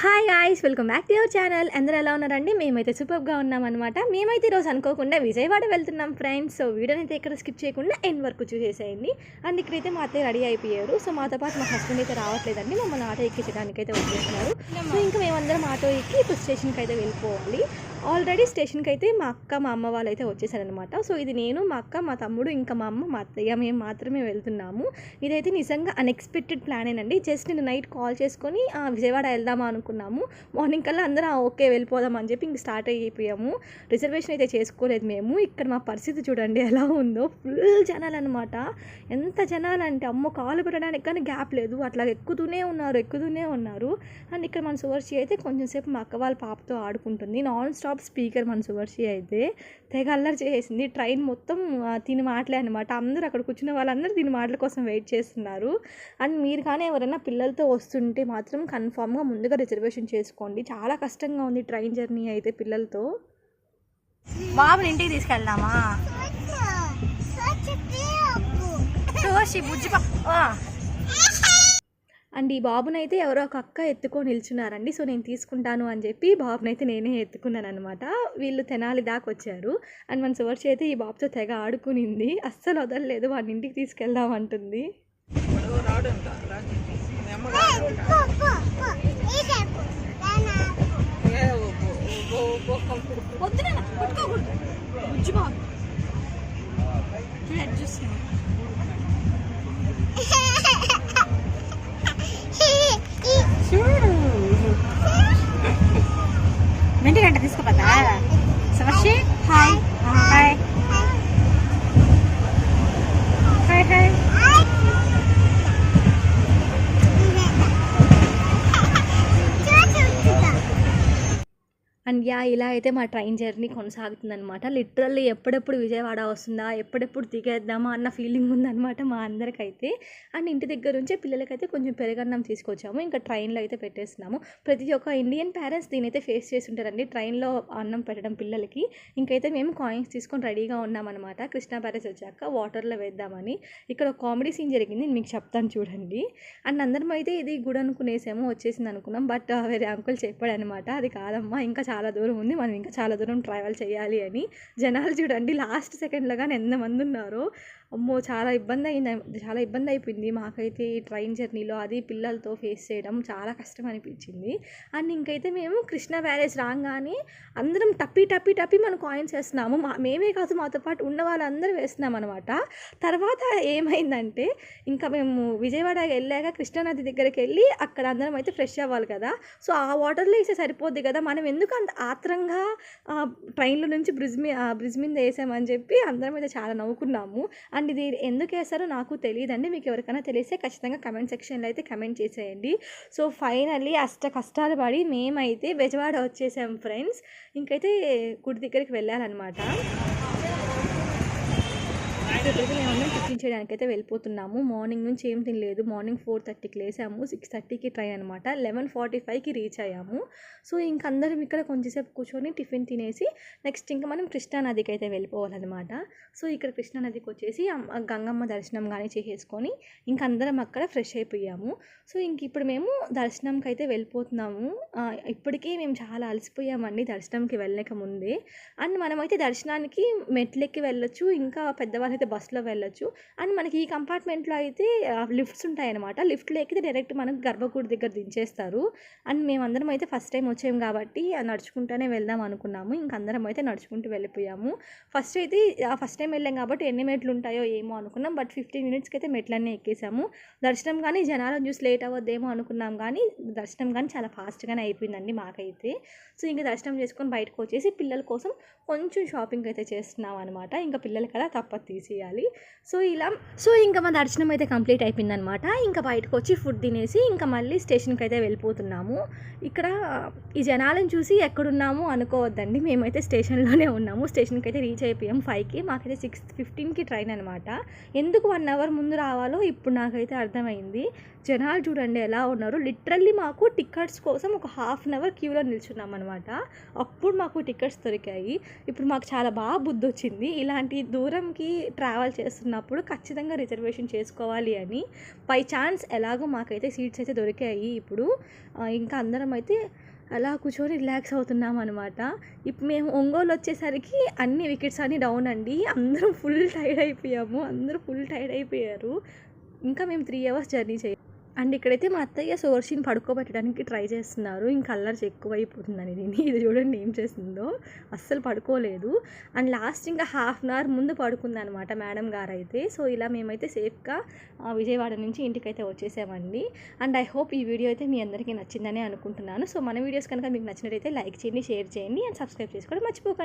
Hi guys welcome back to your channel అందరూ ఎలా ఉన్నారండి? మేమైతే సూపర్గా ఉన్నామన్నమాట. మేమైతే ఈరోజు అనుకోకుండా విజయవాడ వెళ్తున్నాం ఫ్రెండ్స్ సో వీడియోని అయితే ఎక్కడ స్కిప్ చేయకుండా ఎండ్ వరకు చూసేసేయండి. అండ్ ఇక్కడైతే మా అత్తయ్య రెడీ అయిపోయారు సో మాతో పాటు మా హస్బెండ్ అయితే రావట్లేదండి. మమ్మల్ని ఆటో ఎక్కించడానికి అయితే వచ్చేస్తున్నారు. సో ఇంకా మేమందరం ఆటో ఎక్కి ఇప్పుడు స్టేషన్కి అయితే వెళ్ళిపోవాలి. ఆల్రెడీ స్టేషన్కి అయితే మా అక్క మా అమ్మ వాళ్ళు అయితే వచ్చేసారనమాట సో ఇది నేను మా అక్క మా తమ్ముడు ఇంకా మా అమ్మ మా అత్తయ్య మేము మాత్రమే వెళ్తున్నాము. ఇదైతే నిజంగా అన్ఎక్స్పెక్టెడ్ ప్లానేనండి జస్ట్ నేను నైట్ కాల్ చేసుకొని విజయవాడ వెళ్దామా అనుకున్నాము. మార్నింగ్ కల్లా అందరూ ఓకే వెళ్ళిపోదాం అని చెప్పి ఇంక స్టార్ట్ అయిపోయాము. రిజర్వేషన్ అయితే చేసుకోలేదు మేము. ఇక్కడ మా పరిస్థితి చూడండి ఎలా ఉందో. ఫుల్ జనాలు అనమాట ఎంత జనాలు అంటే అమ్మ కాలు పెట్టడానికి కానీ గ్యాప్ లేదు. అట్లా ఎక్కుతూనే ఉన్నారు ఎక్కుతూనే ఉన్నారు. అండ్ ఇక్కడ మన సువర్చి అయితే కొంచెం సేపు మా అక్క వాళ్ళ పాపతో ఆడుకుంటుంది. నాన్ స్టాప్ స్పీకర్ మన సువర్షి అయితే తెగ అల్లరి చేసేసింది. ట్రైన్ మొత్తం తిని మాటలే అనమాట అందరూ అక్కడ కూర్చున్న వాళ్ళందరూ దీని మాటల కోసం వెయిట్ చేస్తున్నారు. అండ్ మీరు కానీ ఎవరైనా పిల్లలతో వస్తుంటే మాత్రం కన్ఫామ్గా ముందుగా రిజర్వేషన్ చేసుకోండి. చాలా కష్టంగా ఉంది ట్రైన్ జర్నీ అయితే పిల్లలతో. బాబుని ఇంటికి తీసుకెళ్దామా? చూసి బుజ్జి అండ్ ఈ బాబునైతే ఎవరో ఒక అక్క ఎత్తుకొని నిల్చున్నారండి. సో నేను తీసుకుంటాను అని చెప్పి బాబునైతే నేనే ఎత్తుకున్నాను అనమాట వీళ్ళు తెనాలి దాకా వచ్చారు. అండ్ మన సువర్చి అయితే ఈ బాబుతో తెగ ఆడుకునింది. అస్సలు వదలలేదు. వాడిని ఇంటికి తీసుకెళ్దాం అంటుంది. వెంటి గంట తీసుకుపోతా. అండ్ యా ఇలా అయితే మా ట్రైన్ జర్నీ కొనసాగుతుందనమాట లిటరల్లీ ఎప్పుడెప్పుడు విజయవాడ వస్తుందా ఎప్పుడెప్పుడు దిగేద్దామా అన్న ఫీలింగ్ ఉందన్నమాట మా అందరికైతే. అండ్ ఇంటి దగ్గర నుంచే పిల్లలకైతే కొంచెం పెరగన్నం తీసుకొచ్చాము. ఇంకా ట్రైన్లో అయితే పెట్టేస్తున్నాము. ప్రతి ఒక్క ఇండియన్ పేరెంట్స్ దీనైతే ఫేస్ చేసి ఉంటారండి ట్రైన్లో అన్నం పెట్టడం పిల్లలకి. ఇంకైతే మేము కాయిన్స్ తీసుకొని రెడీగా ఉన్నామన్నమాట. కృష్ణా ప్యారెస్ వచ్చాక వాటర్లో వేద్దామని. ఇక్కడ ఒక కామెడీ సీన్ జరిగింది. నేను మీకు చెప్తాను చూడండి. అండ్ అందరం అయితే ఇది గుడి అనుకునేసాము వచ్చేసింది అనుకున్నాం. బట్ వేరే అంకుల్ చెప్పాడు అనమాట అది కాదమ్మా ఇంకా చాలా దూరం ఉంది. మనం ఇంకా చాలా దూరం ట్రావెల్ చేయాలి అని. జనాలు చూడండి లాస్ట్ సెకండ్లో కానీ ఎంతమంది ఉన్నారో. అమ్మో చాలా ఇబ్బంది అయింది. చాలా ఇబ్బంది అయిపోయింది. మాకైతే ఈ ట్రైన్ జర్నీలో అది పిల్లలతో ఫేస్ చేయడం చాలా కష్టం అనిపించింది. అండ్ ఇంకైతే మేము కృష్ణ బ్యారేజ్ రాగానే అందరం టప్పి టప్పి టప్పి మనం కాయిన్స్ వేస్తున్నాము. మా మేమే కాదు మాతో పాటు ఉన్న వాళ్ళందరూ వేస్తున్నాం అనమాట తర్వాత ఏమైందంటే ఇంకా మేము విజయవాడ వెళ్ళాక కృష్ణానది దగ్గరికి వెళ్ళి అక్కడ అందరం అయితే ఫ్రెష్ అవ్వాలి కదా. సో ఆ వాటర్లో వేసే సరిపోద్ది కదా. మనం ఎందుకు అంత ఆత్రంగా ట్రైన్లో నుంచి బ్రిడ్జ్ మీ బ్రిడ్జ్ మీద వేసామని చెప్పి అందరం అయితే చాలా నవ్వుకున్నాము. అండ్ ఇది ఎందుకు వేస్తారో నాకు తెలియదండి. మీకు ఎవరికైనా తెలిస్తే ఖచ్చితంగా కమెంట్ సెక్షన్లో అయితే కమెంట్ చేసేయండి. సో ఫైనల్లీ అష్ట కష్టాలు పడి మేమైతే బెజవాడ వచ్చేసాం ఫ్రెండ్స్. ఇంకైతే గుడి దగ్గరికి వెళ్ళాలన్నమాట. సో ఇప్పుడైతే మేమందరం టిఫిన్ చేయడానికి అయితే వెళ్ళిపోతున్నాము. మార్నింగ్ నుంచి ఏం తినలేదు. మార్నింగ్ ఫోర్ థర్టీకి లేసాము. సిక్స్ థర్టీకి ట్రైన్ అనమాట లెవెన్ ఫార్టీ ఫైవ్కి రీచ్ అయ్యాము. సో ఇంక అందరం ఇక్కడ కొంచెంసేపు కూర్చొని టిఫిన్ తినేసి నెక్స్ట్ ఇంకా మనం కృష్ణా నదికి అయితే వెళ్ళిపోవాలన్నమాట. సో ఇక్కడ కృష్ణా నదికి వచ్చేసి గంగమ్మ దర్శనం కానీ చేసేసుకొని ఇంక అందరం అక్కడ ఫ్రెష్ అయిపోయాము. సో ఇంక ఇప్పుడు మేము దర్శనంకి అయితే వెళ్ళిపోతున్నాము ఇప్పటికీ మేము చాలా అలసిపోయామండి దర్శనంకి వెళ్ళక ముందే అండ్ మనమైతే దర్శనానికి మెట్లెక్కి వెళ్ళొచ్చు. ఇంకా పెద్దవాళ్ళు అయితే బస్సులో వెళ్ళొచ్చు. అండ్ మనకి ఈ కంపార్ట్మెంట్లో అయితే లిఫ్ట్స్ ఉంటాయన్నమాట. లిఫ్ట్లో ఎక్కితే డైరెక్ట్ మనకు గర్భగుడి దగ్గర దించేస్తారు. అండ్ మేమందరం అయితే ఫస్ట్ టైం వచ్చాము కాబట్టి నడుచుకుంటూనే వెళ్దాం అనుకున్నాము. ఇంక అందరం అయితే నడుచుకుంటూ వెళ్ళిపోయాము. ఫస్ట్ అయితే ఫస్ట్ టైం వెళ్ళాం కాబట్టి ఎన్ని మెట్లు ఉంటాయో ఏమో అనుకున్నాం. బట్ ఫిఫ్టీన్ మినిట్స్కి అయితే మెట్లన్నీ ఎక్కేసాము. దర్శనం కానీ జనాలను చూసి లేట్ అవ్వద్దేమో అనుకున్నాం కానీ దర్శనం కానీ చాలా ఫాస్ట్గానే అయిపోయిందండి మాకైతే. సో ఇంకా దర్శనం చేసుకొని బయటకు వచ్చేసి పిల్లల కోసం కొంచెం షాపింగ్ అయితే చేస్తున్నాం అనమాట ఇంకా పిల్లలు కదా తప్ప తీసేయాలి. సో ఇలా సో ఇంకా మా దర్శనం అయితే కంప్లీట్ అయిపోయిందనమాట. ఇంకా బయటకు వచ్చి ఫుడ్ తినేసి ఇంకా మళ్ళీ స్టేషన్కి అయితే వెళ్ళిపోతున్నాము. ఇక్కడ ఈ జనాలను చూసి ఎక్కడున్నాము అనుకోవద్దండి. మేమైతే స్టేషన్లోనే ఉన్నాము. స్టేషన్కి అయితే రీచ్ అయిపోయాం ఫైవ్కి. మాకైతే సిక్స్ ఫిఫ్టీన్కి ట్రైన్ అనమాట. ఎందుకు వన్ అవర్ ముందు రావాలో ఇప్పుడు నాకైతే అర్థమైంది. జనాలు చూడండి ఎలా ఉన్నారు. లిటరల్లీ మాకు టికెట్స్ కోసం ఒక హాఫ్ అన్ అవర్ క్యూలో నిల్చున్నాం అనమాట. అప్పుడు మాకు టికెట్స్ దొరికాయి. ఇప్పుడు మాకు చాలా బాగా బుద్ధి వచ్చింది ఇలాంటి దూరంకి ట్రావెల్ చేస్తున్నప్పుడు ఖచ్చితంగా రిజర్వేషన్ చేసుకోవాలి అని. బై ఛాన్స్ ఎలాగో మాకైతే సీట్స్ అయితే దొరికాయి. ఇప్పుడు ఇంకా అందరం అయితే అలా కూర్చొని రిలాక్స్ అవుతున్నాం అనమాట ఇప్పుడు మేము ఒంగోలు వచ్చేసరికి అన్ని వికెట్స్ అన్ని డౌన్ అండి. అందరం ఫుల్ టైర్డ్ అయిపోయాము. అందరూ ఫుల్ టైర్డ్ అయిపోయారు. ఇంకా మేము త్రీ అవర్స్ జర్నీ చేయాలి అండ్ ఇక్కడైతే మా అత్తయ్య సోర్షిని పడుకోబెట్టడానికి ట్రై చేస్తున్నారు. ఇంకా అల్లరి ఎక్కువ అయిపోతుందని దీన్ని. ఇది చూడండి ఏం చేసిందో అస్సలు పడుకోలేదు. అండ్ లాస్ట్ ఇంకా హాఫ్ అన్ అవర్ ముందు పడుకుంది అనమాట మేడం గారు అయితే సో ఇలా మేమైతే సేఫ్గా విజయవాడ నుంచి ఇంటికైతే వచ్చేసామండి. అండ్ ఐ హోప్ ఈ వీడియో అయితే మీ అందరికీ నచ్చిందని అనుకుంటున్నాను. సో మన వీడియోస్ కనుక మీకు నచ్చినట్టయితే లైక్ చేయండి షేర్ చేయండి అండ్ సబ్స్క్రైబ్ చేసుకోవడం మర్చిపోకండి.